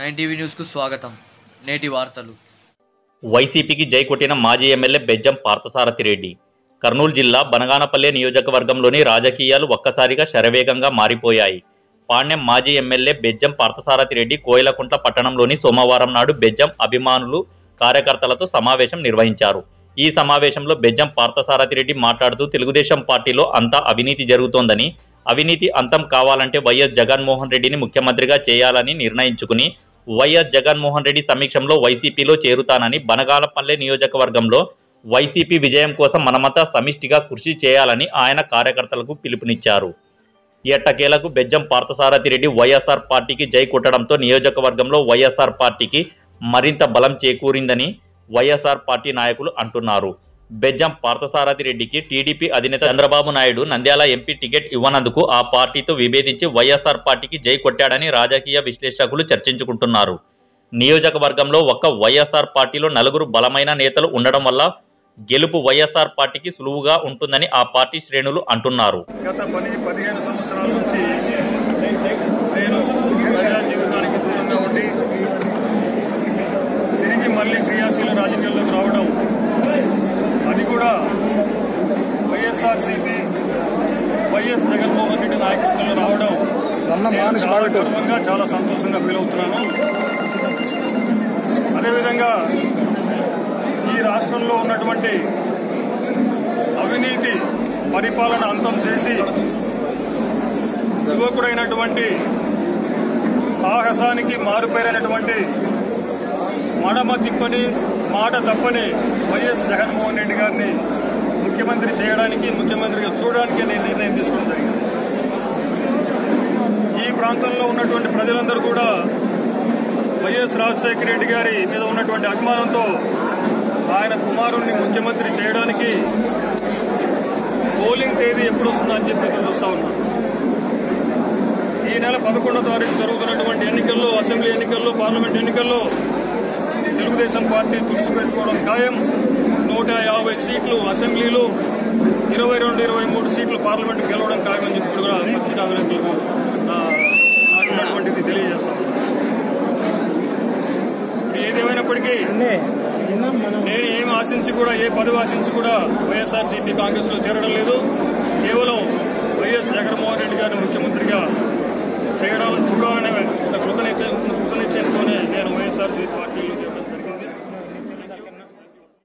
Nine TV న్యూస్కు స్వాగతం. నేటి వార్తలు. వైసీపీకి జై కొట్టిన మాజీ ఎమ్మెల్యే బెజ్జం పార్థసారథి రెడ్డి. కర్నూలు జిల్లా బనగానపల్లె నియోజకవర్గంలోని రాజకీయాలు ఒక్కసారిగా శరవేగంగా మారిపోయాయి. పాణ్యం మాజీ ఎమ్మెల్యే బెజ్జం పార్థసారథి రెడ్డి కోయిలకుంట్ల పట్టణంలోని సోమవారం నాడు బెజ్జం అభిమానులు కార్యకర్తలతో సమావేశం నిర్వహించారు. ఈ సమావేశంలో బెజ్జం పార్థసారథి రెడ్డి మాట్లాడుతూ తెలుగుదేశం పార్టీలో అంతా అవినీతి జరుగుతోందని అవినీతి అంతం కావాలంటే వైఎస్ జగన్మోహన్ రెడ్డిని ముఖ్యమంత్రిగా చేయాలని నిర్ణయించుకుని వైఎస్ జగన్మోహన్ రెడ్డి సమీక్షంలో వైసీపీలో చేరుతానని బనగాలపల్లె నియోజకవర్గంలో వైసీపీ విజయం కోసం మనమంతా సమిష్టిగా కృషి చేయాలని ఆయన కార్యకర్తలకు పిలుపునిచ్చారు. ఎట్టకేలకు బెజ్జం పార్థసారథి రెడ్డి వైఎస్ఆర్ పార్టీకి జై కొట్టడంతో నియోజకవర్గంలో వైఎస్ఆర్ పార్టీకి మరింత బలం చేకూరిందని వైఎస్ఆర్ పార్టీ నాయకులు అంటున్నారు. బెజ్జం పార్థసారథి రెడ్డికి టీడీపీ అధినేత చంద్రబాబు నాయుడు నంద్యాల ఎంపీ టికెట్ ఇవ్వనందుకు ఆ పార్టీతో విభేదించి వైఎస్ఆర్ పార్టీకి జై కొట్టాడని రాజకీయ విశ్లేషకులు చర్చించుకుంటున్నారు. నియోజకవర్గంలో ఒక్క వైఎస్ఆర్ పార్టీలో నలుగురు బలమైన నేతలు ఉండడం వల్ల గెలుపు వైఎస్ఆర్ పార్టీకి సులువుగా ఉంటుందని ఆ పార్టీ శ్రేణులు అంటున్నారు. గత పది పదిహేను సంవత్సరాల నుంచి నేను ప్రజా జీవితానికి వైఎస్ఆర్సీపీ వైఎస్ జగన్మోహన్ రెడ్డి నాయకత్వంలో రావడం చాలా గర్వంగా చాలా సంతోషంగా ఫీల్ అవుతున్నాను. అదేవిధంగా ఈ రాష్ట్రంలో ఉన్నటువంటి అవినీతి పరిపాలన అంతం చేసి యువకుడైనటువంటి సాహసానికి మారుపేరైనటువంటి మడమ తిప్పని మాట తప్పని వైఎస్ జగన్మోహన్ రెడ్డి గారిని ముఖ్యమంత్రి చేయడానికి ముఖ్యమంత్రిగా చూడడానికి నేను నిర్ణయం తీసుకోవడం జరిగింది. ఈ ప్రాంతంలో ఉన్నటువంటి ప్రజలందరూ కూడా వైఎస్ రాజశేఖర రెడ్డి గారి మీద ఉన్నటువంటి అభిమానంతో ఆయన కుమారుణ్ణి ముఖ్యమంత్రి చేయడానికి పోలింగ్ తేదీ ఎప్పుడు వస్తుందని చెప్పి ఎదురు చూస్తా ఉన్నాం. ఈ నెల పదకొండో తారీఖు జరుగుతున్నటువంటి ఎన్నికల్లో అసెంబ్లీ ఎన్నికల్లో పార్లమెంట్ ఎన్నికల్లో తెలుగుదేశం పార్టీ తుడిచిపెట్టుకోవడం ఖాయం. యాభై సీట్లు అసెంబ్లీలో ఇరవై రెండు ఇరవై మూడు సీట్లు పార్లమెంట్ గెలవడం ఖాయమని చెప్పి కూడా పత్రికా విలేకరులకు ఆ, నాకున్నటువంటిది తెలియజేస్తాం. ఏదేమైనప్పటికీ నేను ఏం ఆశించి కూడా ఏ పదవి ఆశించి కూడా వైఎస్ఆర్సీపీ కాంగ్రెస్లో చేరడం లేదు. కేవలం వైఎస్ జగన్మోహన్ రెడ్డి గారిని ముఖ్యమంత్రిగా